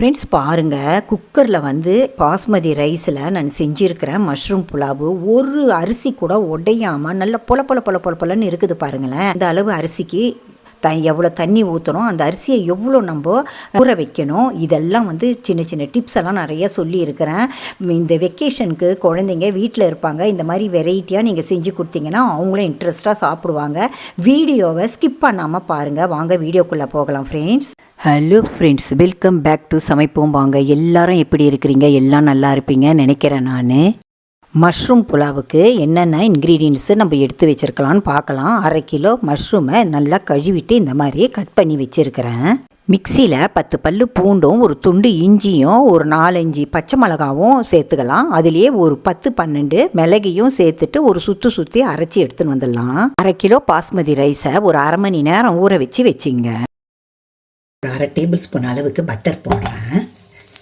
Friends பாருங்கள் குக்கரில் வந்து பாஸ்மதி ரைஸில் நான் செஞ்சுருக்கிறேன் மஷ்ரூம் புலாவு ஒரு அரிசி கூட உடையாமல் நல்ல பொல பொல பொல பொல பொலன்னு இருக்குது பாருங்களேன். இந்த அளவு அரிசிக்கு த எவ்வளோ தண்ணி ஊற்றணும் அந்த அரிசியை எவ்வளோ நம்ம ஊற வைக்கணும் இதெல்லாம் வந்து சின்ன சின்ன டிப்ஸ் எல்லாம் நிறைய சொல்லியிருக்கிறேன். இந்த வெக்கேஷனுக்கு குழந்தைங்க வீட்டில் இருப்பாங்க இந்த மாதிரி வெரைட்டியாக நீங்கள் செஞ்சு கொடுத்தீங்கன்னா அவங்களும் இன்ட்ரெஸ்ட்டாக சாப்பிடுவாங்க. வீடியோவை ஸ்கிப் பண்ணாமல் பாருங்கள் வாங்க வீடியோக்குள்ளே போகலாம் friends hello friends welcome back to சமைப்போம் வாங்க. எல்லாரும் எப்படி இருக்கிறீங்க? எல்லாம் நல்லா இருப்பீங்க நினைக்கிறேன் நான். மஷ்ரூம் புலாவுக்கு என்னென்ன இன்க்ரீடியன்ட்ஸு நம்ம எடுத்து வச்சுருக்கலான்னு பார்க்கலாம். அரை கிலோ மஷ்ரூமை நல்லா கழுவிட்டு இந்த மாதிரி கட் பண்ணி வச்சுருக்கிறேன். மிக்சியில் பத்து பல்லு பூண்டும் ஒரு துண்டு இஞ்சியும் ஒரு நாலஞ்சு பச்சை மிளகாவும் சேர்த்துக்கலாம். அதுலேயே ஒரு பத்து பன்னெண்டு மிளகையும் சேர்த்துட்டு ஒரு சுற்றி சுற்றி அரைச்சி எடுத்துன்னு வந்துடலாம். அரை கிலோ பாஸ்மதி ரைஸை ஒரு அரை மணி நேரம் ஊற வச்சு வச்சிங்க. ஒரு அரை டேபிள் ஸ்பூன் அளவுக்கு பட்டர் போடுறேன்.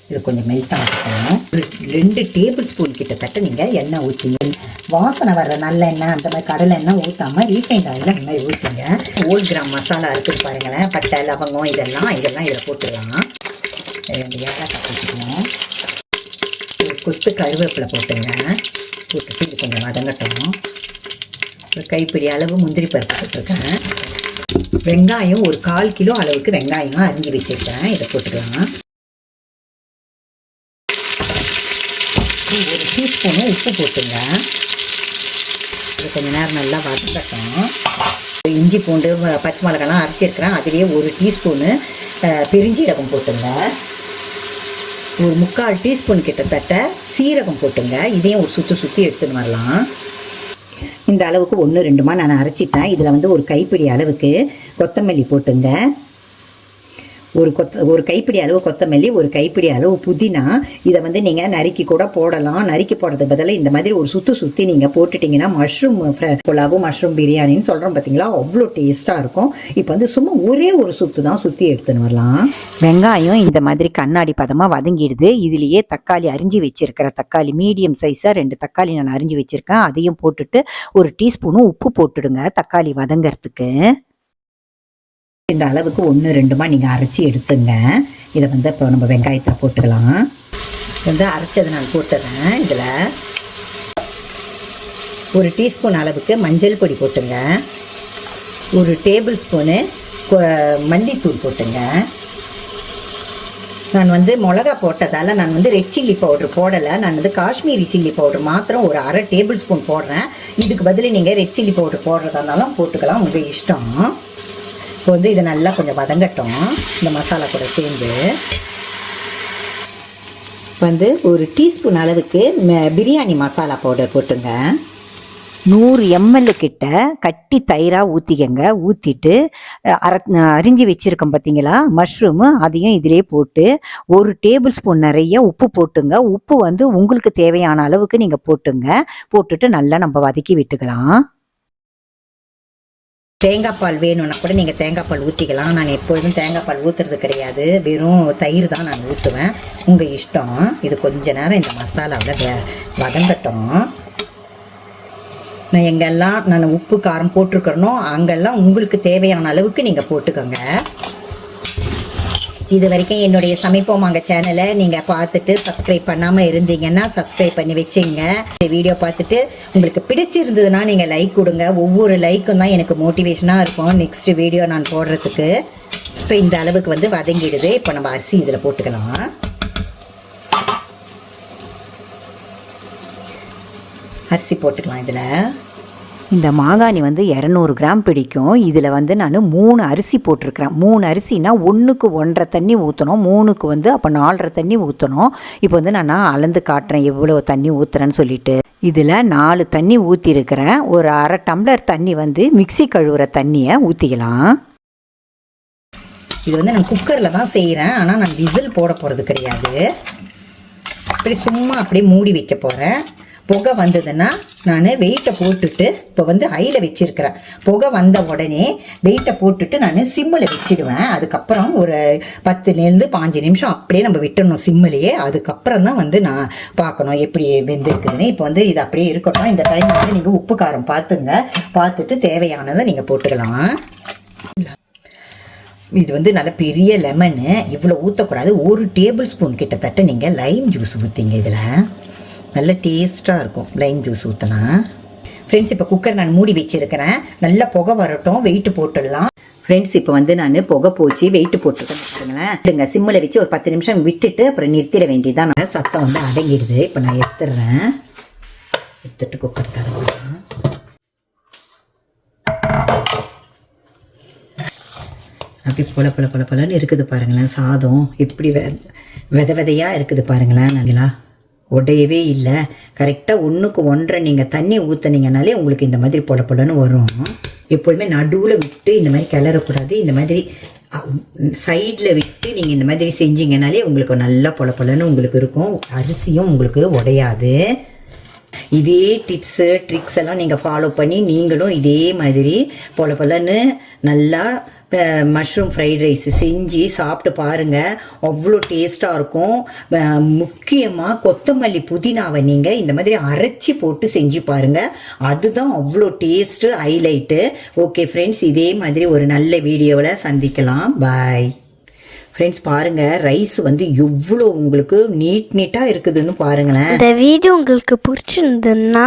இது கொஞ்சம் மெல்ட் ஆகிக்கணும் ஒரு ரெண்டு டேபிள் ஸ்பூன் கிட்டத்தட்ட நீங்கள் எண்ணெய் ஊற்றிங்க வாசனை வர்ற நல்ல எண்ணெய் அந்த மாதிரி கடலை எண்ணெய் ஊற்றாமல் ரீஃபைண்ட் ஆயில் அந்த மாதிரி ஊற்றிங்க ஓல் கிராம் மசாலா இருக்குது பாருங்களேன். பட்டை லவங்கம் இதெல்லாம் இதெல்லாம் இதில் போட்டுடலாம். ரெண்டு ஏலக்காய் போட்டுக்கணும் ஒரு கொத்து கருவேப்பிலை போட்டுங்க. போட்டுட்டு இது கொஞ்சம் வதங்கட்டும். ஒரு கைப்பிடி அளவு முந்திரி பருப்பு போட்டுருக்கேன். வெங்காயம் ஒரு கால் கிலோ அளவுக்கு வெங்காயம் அரிஞ்சு வச்சிருக்கேன். இதை போட்டுக்கலாம். ஒரு டீஸ்பூனும் உப்பு போட்டுங்க. இது கொஞ்ச நேரம் நல்லா வதக்கட்டும் இஞ்சி பூண்டு பச்சை மிளகாலாம் அரைச்சிருக்கிறேன். அதுலேயே ஒரு டீஸ்பூனு அஹ், பெருஞ்சீரகம் போட்டுங்க. ஒரு முக்கால் டீஸ்பூன் கிட்டத்தட்ட சீரகம் போட்டுங்க. இதையும் ஒரு சுற்றி சுற்றி எடுத்துன்னு வரலாம். இந்த அளவுக்கு ஒன்று ரெண்டுமா நான் அரைச்சிட்டேன். இதில் வந்து ஒரு கைப்பிடி அளவுக்கு கொத்தமல்லி போட்டுங்க ஒரு கொத்த ஒரு கைப்பிடி அளவு கொத்தமல்லி ஒரு கைப்பிடி அளவு புதினா இதை வந்து நீங்கள் நறுக்கி கூட போடலாம். நறுக்கி போடுறதுக்கு பதிலாக இந்த மாதிரி ஒரு சுற்றி சுற்றி நீங்கள் போட்டுட்டிங்கன்னா மஷ்ரூம் புலாவும் மஷ்ரூம் பிரியாணின்னு சொல்கிறோம் பார்த்தீங்களா அவ்வளோ டேஸ்ட்டாக இருக்கும். இப்போ வந்து சும்மா ஒரே ஒரு சுற்று தான் சுற்றி எடுத்துன்னு வரலாம். வெங்காயம் இந்த மாதிரி கண்ணாடி பதமாக வதங்கிடுது. இதுலேயே தக்காளி அரிஞ்சு வச்சிருக்கிற தக்காளி மீடியம் சைஸாக ரெண்டு தக்காளி நான் அரிஞ்சு வச்சுருக்கேன். அதையும் போட்டுட்டு ஒரு டீஸ்பூனும் உப்பு போட்டுடுங்க தக்காளி வதங்கிறதுக்கு. இந்த அளவுக்கு ஒன்று ரெண்டுமா நீங்கள் அரைச்சி எடுத்துங்க. இதை வந்து இப்போ நம்ம வெங்காயத்தில் போட்டுக்கலாம். இது வந்து அரைச்சதை நான் போட்டுறேன். இதில் ஒரு டீஸ்பூன் அளவுக்கு மஞ்சள் பொடி போட்டுங்க. ஒரு டேபிள் ஸ்பூனு மல்லித்தூள் போட்டுங்க. நான் வந்து மிளகா போட்டதால் நான் வந்து ரெட் சில்லி பவுடர் போடலை. நான் வந்து காஷ்மீரி சில்லி பவுடர் மாத்திரம் ஒரு அரை டேபிள் ஸ்பூன் போடுறேன். இதுக்கு பதில் நீங்கள் ரெட் சில்லி பவுடர் போடுறதா இருந்தாலும் போட்டுக்கலாம். உங்கள் இஷ்டம். இப்போ வந்து இதை நல்லா கொஞ்சம் வதங்கட்டும். இந்த மசாலா கூட சேர்ந்து. வந்து ஒரு டீஸ்பூன் அளவுக்கு பிரியாணி மசாலா பவுடர் போட்டுங்க. நூறு எம்எல் கிட்ட கட்டி தயிராக ஊற்றிக்கங்க ஊற்றிட்டு அர அரிஞ்சு வச்சுருக்கோம் பார்த்தீங்களா மஷ்ரூமு அதையும் இதிலே போட்டு ஒரு டேபிள் ஸ்பூன் நிறைய உப்பு போட்டுங்க. உப்பு வந்து உங்களுக்கு தேவையான அளவுக்கு நீங்கள் போட்டுங்க. போட்டுட்டு நல்லா நம்ம வதக்கி விட்டுக்கலாம். தேங்காய் பால் வேணும்னா கூட நீங்கள் தேங்காய் பால் ஊற்றிக்கலாம் நான் எப்பொழுதும் தேங்காய் பால் ஊற்றுறது கிடையாது. வெறும் தயிர் தான் நான் ஊற்றுவேன் உங்கள் இஷ்டம். இது கொஞ்ச நேரம் இந்த மசாலாவில் வதங்கட்டும். நான் எங்கெல்லாம் நான் உப்பு காரம் போட்டிருக்கிறனோ அங்கெல்லாம் உங்களுக்கு தேவையான அளவுக்கு நீங்கள் போட்டுக்கோங்க. இது வரைக்கும் என்னுடைய சமைப்போம் அங்கே சேனலை நீங்கள் பார்த்துட்டு சப்ஸ்கிரைப் பண்ணாமல் இருந்தீங்கன்னா சப்ஸ்கிரைப் பண்ணி வச்சுங்க. இந்த வீடியோ பார்த்துட்டு உங்களுக்கு பிடிச்சிருந்ததுன்னா நீங்கள் லைக் கொடுங்க. ஒவ்வொரு லைக்கும் தான் எனக்கு மோட்டிவேஷனாக இருக்கும். நெக்ஸ்ட் வீடியோ நான் போடுறதுக்கு. இப்போ இந்த அளவுக்கு வந்து வதங்கிடுது. இப்போ நம்ம அரிசி இதில் போட்டுக்கலாம். அரிசி போட்டுக்கலாம் இதில். இந்த மாகாணி வந்து இரநூறு கிராம் பிடிக்கும். இதில் வந்து நான் மூணு அரிசி போட்டிருக்கிறேன். மூணு அரிசினா ஒன்றுக்கு ஒன்றரை தண்ணி ஊற்றணும் மூணுக்கு வந்து அப்போ நாலரை தண்ணி ஊற்றணும் இப்போ வந்து நான் அளந்து காட்டுறேன். எவ்வளோ தண்ணி ஊற்றுறேன்னு சொல்லிட்டு. இதில் நாலு தண்ணி ஊற்றிருக்கிறேன் ஒரு அரை டம்ளர் தண்ணி வந்து மிக்ஸி கழுவுற தண்ணியை ஊற்றிக்கலாம் இது வந்து நான் குக்கரில் தான் செய்கிறேன் ஆனால் நான் விசில் போட போகிறது கிடையாது. அப்படி சும்மா அப்படியே மூடி வைக்க போகிறேன் புகை வந்ததுன்னா நான் வெயிட்டை போட்டுட்டு இப்போ வந்து ஹையில் வச்சுருக்கிறேன். புகை வந்த உடனே வெயிட்டை போட்டுட்டு நான் சிம்மில் வச்சுடுவேன். அதுக்கப்புறம் ஒரு பத்துலேருந்து பாஞ்சு நிமிஷம் அப்படியே நம்ம விட்டுடணும் சிம்மிலேயே அதுக்கப்புறம் தான் வந்து நான் பார்க்கணும் எப்படி வெந்திருக்குதுன்னு. இப்போ வந்து இது அப்படியே இருக்கட்டும். இந்த டைம் வந்து நீங்கள் உப்பு காரம் பார்த்துங்க பார்த்துட்டு தேவையானதை நீங்கள் போட்டுக்கலாம். இது வந்து நல்ல பெரிய லெமனு இவ்வளோ ஊற்றக்கூடாது ஒரு டேபிள் ஸ்பூன் கிட்டத்தட்ட நீங்கள் லைம் ஜூஸ் ஊற்றிங்க இதில். நல்ல டேஸ்ட்டாக இருக்கும். லைம் ஜூஸ் ஊற்றினா ஃப்ரெண்ட்ஸ் இப்போ குக்கர் நான் மூடி வச்சுருக்கிறேன். நல்லா புகை வரட்டும். வெயிட்டு போட்டுடலாம். ஃப்ரெண்ட்ஸ் இப்போ வந்து நான் புகை போச்சு. வெயிட் போட்டுருக்கேன் பாருங்களேன் இல்லைங்க சிம்மில் வச்சு ஒரு பத்து நிமிஷம் விட்டுட்டு அப்புறம் நிறுத்திட வேண்டியதுதான். நான் சத்தம் வந்து அடங்கிடுது. இப்போ நான் எடுத்துடுறேன். எடுத்துட்டு குக்கர் தரேன் அப்படி பொல பொல பொல பொலன்னு இருக்குது பாருங்களேன். சாதம் எப்படி வெ வித விதையாக இருக்குது பாருங்களேன். நல்லா உடையவே இல்லை. கரெக்டாக ஒன்றுக்கு ஒன்றரை நீங்கள் தண்ணி ஊற்றுனீங்கனாலே உங்களுக்கு இந்த மாதிரி பொல பொலன்னு வரும். எப்பொழுதுமே நடுவில் விட்டு இந்த மாதிரி கிளறக்கூடாது. இந்த மாதிரி சைடில் விட்டு நீங்கள் இந்த மாதிரி செஞ்சீங்கனாலே உங்களுக்கு நல்லா பொல பொலன்னு உங்களுக்கு இருக்கும். அரிசியும் உங்களுக்கு உடையாது. இதே டிப்ஸு ட்ரிக்ஸ் எல்லாம் நீங்கள் ஃபாலோ பண்ணி நீங்களும் இதே மாதிரி பொல பொலன்னு நல்லா மஷ்ரூம் ஃப்ரைட் ரைஸ் செஞ்சு சாப்பிட்டு பாருங்கள் அவ்வளோ டேஸ்ட்டாக இருக்கும். முக்கியமாக கொத்தமல்லி புதினாவை நீங்கள் இந்த மாதிரி அரைச்சி போட்டு செஞ்சு பாருங்கள் அதுதான் அவ்வளோ டேஸ்ட்டு ஹைலைட்டு ஓகே ஃப்ரெண்ட்ஸ் இதே மாதிரி ஒரு நல்ல வீடியோவில் சந்திக்கலாம். பாய் ஃப்ரெண்ட்ஸ் பாருங்கள் ரைஸ் வந்து எவ்வளோ உங்களுக்கு நீட் நீட்டாக இருக்குதுன்னு பாருங்களேன். இந்த வீடியோ உங்களுக்கு பிடிச்சிருந்ததுன்னா